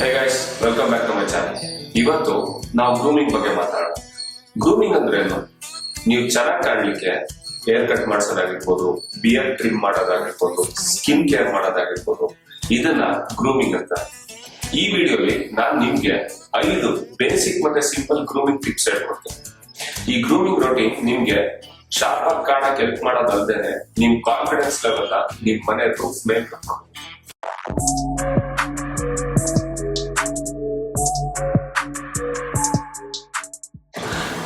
Hey guys welcome back to my channel ಇವತ್ತು ನಾವು grooming ಬಗ್ಗೆ ಮಾತಾಡೋಣ. ಗ್ರೂಮಿಂಗ್ ಅಂದ್ರೆ ಏನು? ನೀವು ಚೆನ್ನಾಗಿ ಕಾಣಲಿಕ್ಕೆ ಹೇರ್ ಕಟ್ ಮಾಡಿಸೋದಾಗಿರ್ಬೋದು ಬಿಯರ್ ಟ್ರಿಮ್ ಮಾಡೋದಾಗಿರ್ಬೋದು ಸ್ಕಿನ್ ಕೇರ್ ಮಾಡೋದಾಗಿರ್ಬೋದು, ಇದನ್ನ ಗ್ರೂಮಿಂಗ್ ಅಂತ. ಈ ವಿಡಿಯೋಲಿ ನಾನು ನಿಮ್ಗೆ ಐದು ಬೇಸಿಕ್ ಮತ್ತೆ ಸಿಂಪಲ್ ಗ್ರೂಮಿಂಗ್ ಟಿಪ್ಸ್ ಹೇಳ್ಕೊಡ್ತೀನಿ. ಈ ಗ್ರೂಮಿಂಗ್ ರೊಟೀನ್ ನಿಮ್ಗೆ ಶಾರ್ಪ್ ಆಗಿ ಕಾಣಕ್ ಹೆಲ್ಪ್ ಮಾಡೋದಲ್ದೇನೆ ನಿಮ್ ಕಾನ್ಫಿಡೆನ್ಸ್ ಲೆವೆಲ್ ನಿಮ್ ಮನೆ ರೂಫ್ ಮೇಲೆ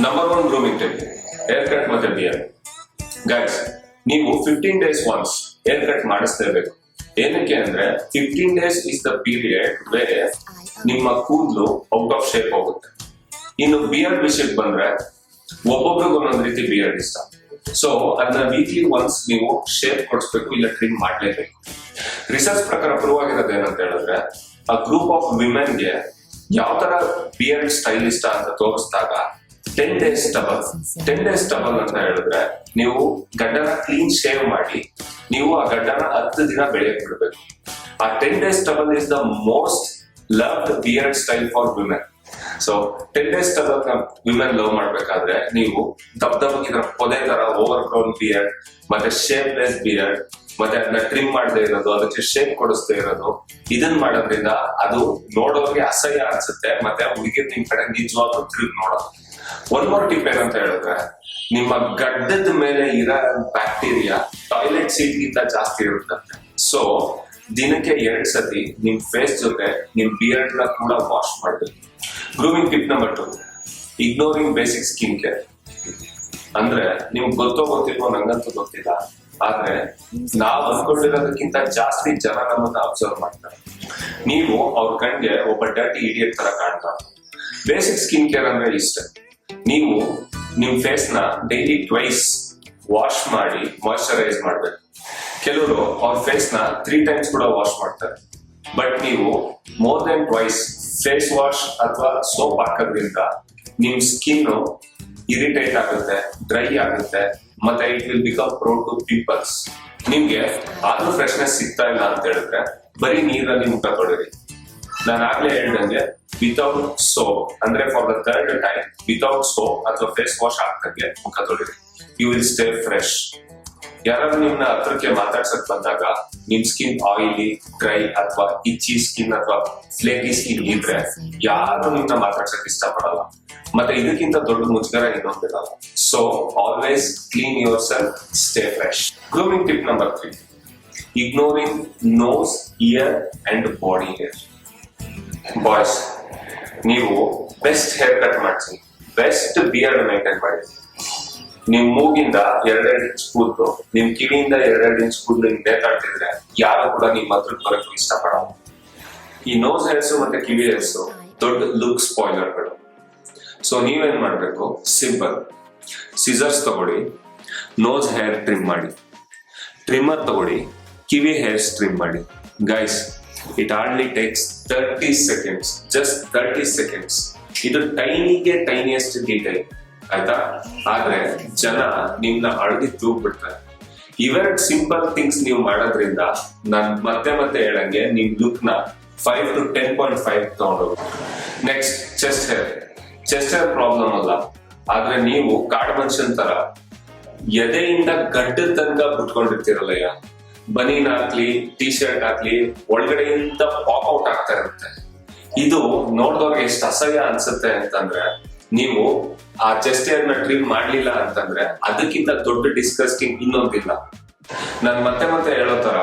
number one grooming tip hair cut ಮತ್ತೆ ಬಿಯರ್ ಗೈಸ್ ನೀವು fifteen days once hair cut ಮಾಡಿಸ್ಲೇಬೇಕು. ಏನಕ್ಕೆ ಅಂದ್ರೆ fifteen days is the period ಬೇರೆ ನಿಮ್ಮ ಕೂದಲು ಔಟ್ ಆಫ್ ಶೇಪ್ ಹೋಗುತ್ತೆ. ಇನ್ನು ಬಿಯರ್ ವಿಷಯಕ್ಕೆ ಬಂದ್ರೆ ಒಬ್ಬೊಬ್ರಿಗೆ ಒಂದೊಂದು ರೀತಿ ಬಿಯರ್ ಇಷ್ಟ. ಸೊ ಅದನ್ನ ವೀಕ್ಲಿ ಒನ್ಸ್ ನೀವು ಶೇಪ್ ಕೊಡಿಸ್ಬೇಕು ಇಲ್ಲ ಟ್ರಿಮ್ ಮಾಡ್ಲೇಬೇಕು. ರಿಸರ್ಚ್ ಪ್ರಕಾರ ಪ್ರೂವ್ ಆಗಿರೋದು ಏನಂತ ಹೇಳಿದ್ರೆ, ಆ ಗ್ರೂಪ್ ಆಫ್ ವಿಮೆನ್ಗೆ ಯಾವ ತರ ಬಿಯರ್ಡ್ ಸ್ಟೈಲ್ ಇಷ್ಟ ಅಂತ ತೋರಿಸಿದಾಗ ten days double ten days double ಅಂತ ಹೇಳಿದ್ರೆ ನೀವು ಗಡ್ಡನ ಕ್ಲೀನ್ ಶೇವ್ ಮಾಡಿ, ನೀವು ಆ ಗಡ್ಡನ ಹತ್ತು ದಿನ ಬೆಳೆಯಕ್ ಬಿಡ್ಬೇಕು ಆ ten days double is the most love beard style for women so ten days double women love ಮಾಡ್ಬೇಕಾದ್ರೆ ನೀವು ದಬ್ ದಬ್ ಇದ್ರ ಪೊದೆ ತರ ಓವರ್ ಗ್ರೌಂಡ್ ಬಿಯರ್ಡ್ ಮತ್ತೆ ಶೇಪ್ಲೆಸ್ ಬಿಯರ್ಡ್ ಮತ್ತೆ ಅದನ್ನ ಟ್ರಿಮ್ ಮಾಡದೇ ಇರೋದು, ಅದಕ್ಕೆ ಶೇಪ್ ಕೊಡಿಸ್ದೇ ಇರೋದು, ಇದನ್ ಮಾಡೋದ್ರಿಂದ ಅದು ನೋಡೋರ್ಗೆ ಅಸಹ್ಯ ಅನ್ಸುತ್ತೆ, ಮತ್ತೆ ಹುಡುಗಿ ನಿಮ್ ಕಡೆ ನಿಜವಾಗ್ಲೂ ತಿರುಗಿ ನೋಡೋದು. ಒನ್ ಮೋರ್ ಟಿಪ್ ಏನಂತ ಹೇಳಿದ್ರೆ, ನಿಮ್ಮ ಗಡ್ಡದ ಮೇಲೆ ಇರೋ ಬ್ಯಾಕ್ಟೀರಿಯಾ ಟಾಯ್ಲೆಟ್ ಸೀಟ್ ಗಿಂತ ಜಾಸ್ತಿ ಇರುತ್ತಂತೆ ಸೊ ದಿನಕ್ಕೆ ಎರಡ್ ಸತಿ ನಿಮ್ ಫೇಸ್ ಜೊತೆ ನಿಮ್ ಬಿಯರ್ಡ್ನ ಕೂಡ ವಾಶ್ ಮಾಡಬೇಕು. Grooming tip number two ignoring basic skin care ಅಂದ್ರೆ ನಿಮ್ಗೆ ಗೊತ್ತೋ ಗೊತ್ತಿಲ್ವೋ ನಂಗಂತೂ ಗೊತ್ತಿಲ್ಲ ಆದ್ರೆ ನಾವ್ ಅನ್ಕೊಂಡಿರೋದಕ್ಕಿಂತ ಜಾಸ್ತಿ ಜನ ನಮ್ಮನ್ನ ಅಬ್ಸರ್ವ್ ಮಾಡ್ತಾರೆ. ನೀವು ಅವ್ರ ಕಣ್ಗೆ ಒಬ್ಬ ಡರ್ಟಿ ಇಡಿಯಟ್ ತರ ಕಾಣ್ತಾರೆ ಬೇಸಿಕ್ ಸ್ಕಿನ್ ಕೇರ್ ಅಂದ್ರೆ ಇಷ್ಟ. ನೀವು ನಿಮ್ ಫೇಸ್ನ ಡೈಲಿ ಟ್ವೈಸ್ ವಾಶ್ ಮಾಡಿ ಮಾಯಶ್ಚರೈಸ್ ಮಾಡ್ಬೇಕು. ಕೆಲವರು ಅವ್ರ ಫೇಸ್ನ ತ್ರೀ ಟೈಮ್ಸ್ ಕೂಡ ವಾಶ್ ಮಾಡ್ತಾರೆ. ಬಟ್ ನೀವು more than twice face wash ಅಥವಾ ಸೋಪ್ ಹಾಕೋದ್ರಿಂದ ನಿಮ್ ಸ್ಕಿನ್ ಇರಿಟೇಟ್ ಆಗುತ್ತೆ ಡ್ರೈ ಆಗುತ್ತೆ ಮತ್ತೆ it will become pro to peoples ನಿಮ್ಗೆ ಆದ್ರೂ ಫ್ರೆಶ್ನೆಸ್ ಸಿಗ್ತಾ ಇಲ್ಲ ಅಂತ ಹೇಳಿದ್ರೆ, ಬರೀ ನೀರಲ್ಲಿ ಮುಖ ತೊಳಿರಿ. ನಾನು ಆಗ್ಲೇ ಹೇಳ್ದಂಗೆ ವಿತೌಟ್ ಸೋಪ್ ಅಂದ್ರೆ for the third time without soap ಅಥವಾ ಫೇಸ್ ವಾಶ್ ಹಾಕಂಗೆ ಮುಖ ತೊಳಿರಿ. ಯು ವಿಲ್ ಸ್ಟೇ ಫ್ರೆಶ್ ಯಾರಾದ್ರೂ ನಿಮ್ನ ಹತ್ರಕ್ಕೆ ಮಾತಾಡ್ಸಕ್ ಬಂದಾಗ ನಿಮ್ ಸ್ಕಿನ್ ಆಯಿಲಿ ಡ್ರೈ ಅಥವಾ ಇಚ್ಚಿ ಸ್ಕಿನ್ ಅಥವಾ ಫ್ಲೇಕಿ ಸ್ಕಿನ್ ಇದ್ರೆ ಯಾರು ನಿಮ್ನ ಮಾತಾಡ್ಸಕ್ ಇಷ್ಟಪಡಲ್ಲ. ಮತ್ತೆ ಇದಕ್ಕಿಂತ ದೊಡ್ಡ ಮುಜುಗರ ಇನ್ನೊಂದಿಲ್ಲ. So always clean yourself stay fresh grooming tip number three ignoring nose ear and body hair boys ನೀವು ಬೆಸ್ಟ್ ಹೇರ್ ಕಟ್ ಮಾಡ್ತೀನಿ. ಬೆಸ್ಟ್ ಬಿಯರ್ಡ್ ಮೇಂಟೈನ್ ಮಾಡಿ. ನಿಮ್ ಮೂಗಿಂದ ಎರಡೆರಡು ಇಂಚ್ ಕೂದಲು, ನಿಮ್ ಕಿವಿಯಿಂದ ಎರಡೆರಡು ಇಂಚ್ ಕೂದಲು ಹಿಂದೆ ತಡ್ತಿದ್ರೆ ಯಾರು ಕೂಡ ನಿಮ್ ಹತ್ರ ಬರಕ್ ಇಷ್ಟಪಡಲ್ಲ. ಈ ನೋಸ್ ಹೇರ್ಸ್ ಮತ್ತೆ ಕಿವಿ ಹೇರ್ಸ್ ದೊಡ್ಡ ಲುಕ್ ಸ್ಪಾಯ್ಲರ್ಗಳು ಸೊ ನೀವೇನ್ ಮಾಡ್ಬೇಕು? ಸಿಂಪಲ್ ಸಿಸರ್ಸ್ ತಗೊಳ್ಳಿ ನೋಸ್ ಹೇರ್ ಟ್ರಿಮ್ ಮಾಡಿ. ಟ್ರಿಮ್ಮರ್ ತಗೊಳ್ಳಿ, ಕಿವಿ ಹೇರ್ಸ್ ಟ್ರಿಮ್ ಮಾಡಿ. Guys it early takes thirty seconds just thirty seconds ಇದು ಟೈನಿಗೆ ಟೈನಿಯಸ್ಟ್ ಡೀಟೇಲ್ ಆಯ್ತಾ? ಆದ್ರೆ ಜನ ನಿಮ್ನ ಅಳಗಿ ತೂಗ್ಬಿಡ್ತಾರೆ. ಇವೆರಡ್ ಸಿಂಪಲ್ ಥಿಂಗ್ಸ್ ನೀವು ಮಾಡೋದ್ರಿಂದ ನಾನ್ ಮತ್ತೆ ಮತ್ತೆ ಹೇಳಂಗೆ ನಿಮ್ ಲುಕ್ನ five to ten point five ತಗೊಂಡು next chest hair chest hair problem ಅಲ್ಲ. ಆದ್ರೆ ನೀವು ಕಾಡು ಮನುಷ್ಯನ್ ತರ ಎದೆಯಿಂದ ಗಡ್ಡ ತನಕ ಬಿಟ್ಕೊಂಡಿರ್ತೀರಲ್ಲಯ್ಯ? ಬನೀನ್ ಹಾಕ್ಲಿ ಟಿ ಶರ್ಟ್ ಹಾಕ್ಲಿ, ಒಳಗಡೆಯಿಂದ ಪಾಪ್ ಔಟ್ ಆಗ್ತಾ ಇರುತ್ತೆ. ಇದು ನೋಡಿದವ್ರಿಗೆ ಎಷ್ಟು ಅಸಹ್ಯ ಅನ್ಸುತ್ತೆ ಅಂತಂದ್ರೆ ನೀವು ಆ ಚೆಸ್ಟ್ ಏರ್ನ ಟ್ರಿಮ್ ಮಾಡ್ಲಿಲ್ಲ ಅಂತಂದ್ರೆ ಅದಕ್ಕಿಂತ ದೊಡ್ಡ ಡಿಸ್ಕಸ್ಟಿಂಗ್ ಇನ್ನೊಂದಿಲ್ಲ. ನಾನ್ ಮತ್ತೆ ಮತ್ತೆ ಹೇಳೋ ತರ,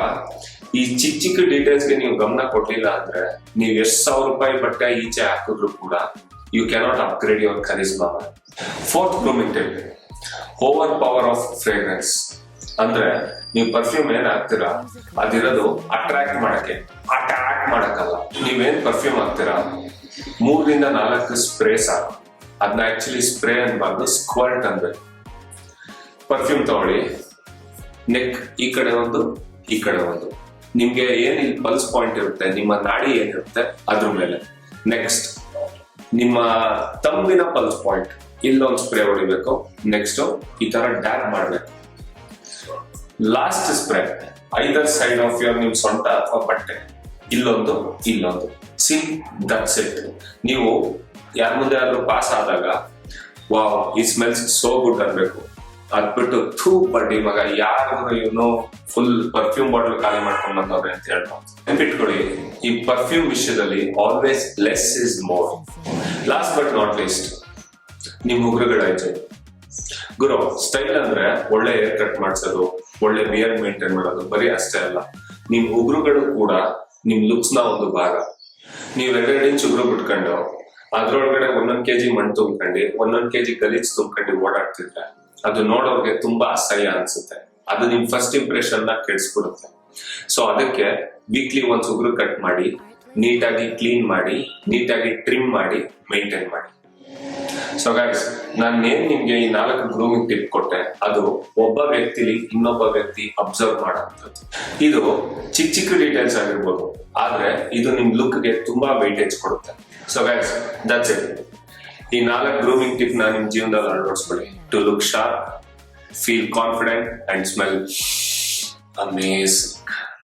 ಈ ಚಿಕ್ಕ ಚಿಕ್ಕ ಡೀಟೇಲ್ಸ್ಗೆ ನೀವು ಗಮನ ಕೊಟ್ಟಿಲ್ಲ ಅಂದ್ರೆ ನೀವು ಎಷ್ಟ್ ಸಾವಿರ ರೂಪಾಯಿ ಬಟ್ಟೆ ಈಚೆ ಹಾಕಿದ್ರು ಕೂಡ you cannot upgrade your charisma fourth grooming tip over power of fragrance ಅಂದ್ರೆ ನೀವು ಪರ್ಫ್ಯೂಮ್ ಏನ್ ಹಾಕ್ತೀರಾ, ಅದಿರೋದು ಅಟ್ರಾಕ್ಟ್ ಮಾಡಕ್ಕೆ ಅಟ್ರಾಕ್ಟ್ ಮಾಡಕ್ಕಲ್ಲ. ನೀವೇನ್ ಪರ್ಫ್ಯೂಮ್ ಹಾಕ್ತೀರಾ, ಮೂರರಿಂದ ನಾಲ್ಕು ಸ್ಪ್ರೇ ಸಾಕು. ಅದನ್ನ ಆಕ್ಚುಲಿ ಸ್ಪ್ರೇ ಅನ್ಬಾರ್ದು ಸ್ಕ್ವರ್ಟ್ ಅನ್ಬೇಕು ಪರ್ಫ್ಯೂಮ್ ತಗೊಳ್ಳಿ. ನೆಕ್ ಈ ಕಡೆ ಒಂದು, ಈ ಕಡೆ ಒಂದು. ನಿಮ್ಗೆ ಏನ್ ಇಲ್ಲಿ ಪಲ್ಸ್ ಪಾಯಿಂಟ್ ಇರುತ್ತೆ, ನಿಮ್ಮ ನಾಡಿ ಏನಿರುತ್ತೆ ಅದ್ರ ಮೇಲೆ. ನೆಕ್ಸ್ಟ್ ನಿಮ್ಮ ತಂಬಿನ ಪಲ್ಸ್ ಪಾಯಿಂಟ್ ಇಲ್ಲೊಂದು ಸ್ಪ್ರೇ ಹೊಡಿಬೇಕು. ನೆಕ್ಸ್ಟ್ ಈ ತರ ಡ್ಯಾಪ್ ಮಾಡ್ಬೇಕು. Last spray either side of your ನಿಮ್ ಸೊಂಟ ಅಥವಾ ಬಟ್ಟೆ. ಇಲ್ಲೊಂದು ಇಲ್ಲೊಂದು. ಸಿ ದಟ್ಸ್ ಇಟ್ ನೀವು ಯಾರ ಮುಂದೆ ಆದ್ರೂ ಪಾಸ್ ಆದಾಗ, ವಾವ್, ಈ ಸ್ಮೆಲ್ಸ್ ಸೋ ಗುಡ್ ಅನ್ಬೇಕು. ಅದ್ಬಿಟ್ಟು ಥೂ, ಬಡ್ಡಿ ಮಗ ಯಾರು ಇವನು ಫುಲ್ ಪರ್ಫ್ಯೂಮ್ ಬಾಟಲ್ ಖಾಲಿ ಮಾಡ್ಕೊಂಡು ಬಂದವ್ರೆ ಅಂತ ಹೇಳ್ಬೋದು ನೆನ್ಪಿಟ್ಕೊಳ್ಳಿ, ಈ ಪರ್ಫ್ಯೂಮ್ ವಿಷಯದಲ್ಲಿ always less is more last but not least ನಿಮ್ ಉಗ್ರಗಳಾಯ್ತು. ಗುರು ಸ್ಟೈಲ್ ಅಂದ್ರೆ ಒಳ್ಳೆ ಹೇರ್ ಕಟ್ ಮಾಡ್ಸೋದು, ಒಳ್ಳೆ ಬಿಯರ್ ಮೇಂಟೈನ್ ಮಾಡೋದು, ಬರೀ ಅಷ್ಟೇ ಅಲ್ಲ. ನಿಮ್ ಉಗುರುಗಳು ಕೂಡ ನಿಮ್ ಲುಕ್ಸ್ನ ಒಂದು ಭಾಗ. ನೀವ್ ಎರಡೆರಡು ಇಂಚ್ ಉಗುರು ಬಿಟ್ಕೊಂಡು ಅದ್ರೊಳಗಡೆ ಒಂದೊಂದ್ ಕೆಜಿ ಮಣ್ಣು ತುಂಬ್ಕೊಂಡು, ಒಂದೊಂದ್ ಕೆಜಿ ಗಲೀಜ್ ತುಂಬ್ಕೊಂಡು ಓಡಾಡ್ತಿದ್ರೆ, ಅದು ನೋಡೋರ್ಗೆ ತುಂಬಾ ಅಸಹ್ಯ ಅನ್ಸುತ್ತೆ. ಅದು ನಿಮ್ ಫಸ್ಟ್ ಇಂಪ್ರೆಷನ್ನ ಕೆಡ್ಸ್ಬಿಡುತ್ತೆ. ಸೊ ಅದಕ್ಕೆ ವೀಕ್ಲಿ ಒಂದ್ ಉಗುರು ಕಟ್ ಮಾಡಿ, ನೀಟಾಗಿ ಕ್ಲೀನ್ ಮಾಡಿ, ನೀಟಾಗಿ ಟ್ರಿಮ್ ಮಾಡಿ ಮೇಂಟೈನ್ ಮಾಡಿ. ಸೊ ಗೈಸ್ ನಾನು ಏನ್ ನಿಮ್ಗೆ ಈ ನಾಲ್ಕು ಗ್ರೂಮಿಂಗ್ ಟಿಪ್ ಕೊಟ್ಟೆ, ಅದು ಒಬ್ಬ ವ್ಯಕ್ತಿಲಿ ಇನ್ನೊಬ್ಬ ವ್ಯಕ್ತಿ ಅಬ್ಸರ್ವ್ ಮಾಡೋಂಥದ್ದು. ಇದು ಚಿಕ್ಕ ಚಿಕ್ಕ ಡೀಟೇಲ್ಸ್ ಆಗಿರ್ಬೋದು. ಆದ್ರೆ ಇದು ನಿಮ್ ಲುಕ್ಗೆ ತುಂಬಾ ವೈಟೇಜ್ ಕೊಡುತ್ತೆ. ಸೊ ಗೈಸ್ ದಟ್ಸ್ ಇಟ್ ಈ ನಾಲ್ಕು ಗ್ರೂಮಿಂಗ್ ಟಿಪ್ನ ನಿಮ್ ಜೀವನದಲ್ಲಿ ಅಳವಡಿಸ್ಕೊಳ್ಳಿ to look sharp feel confident and smell amazing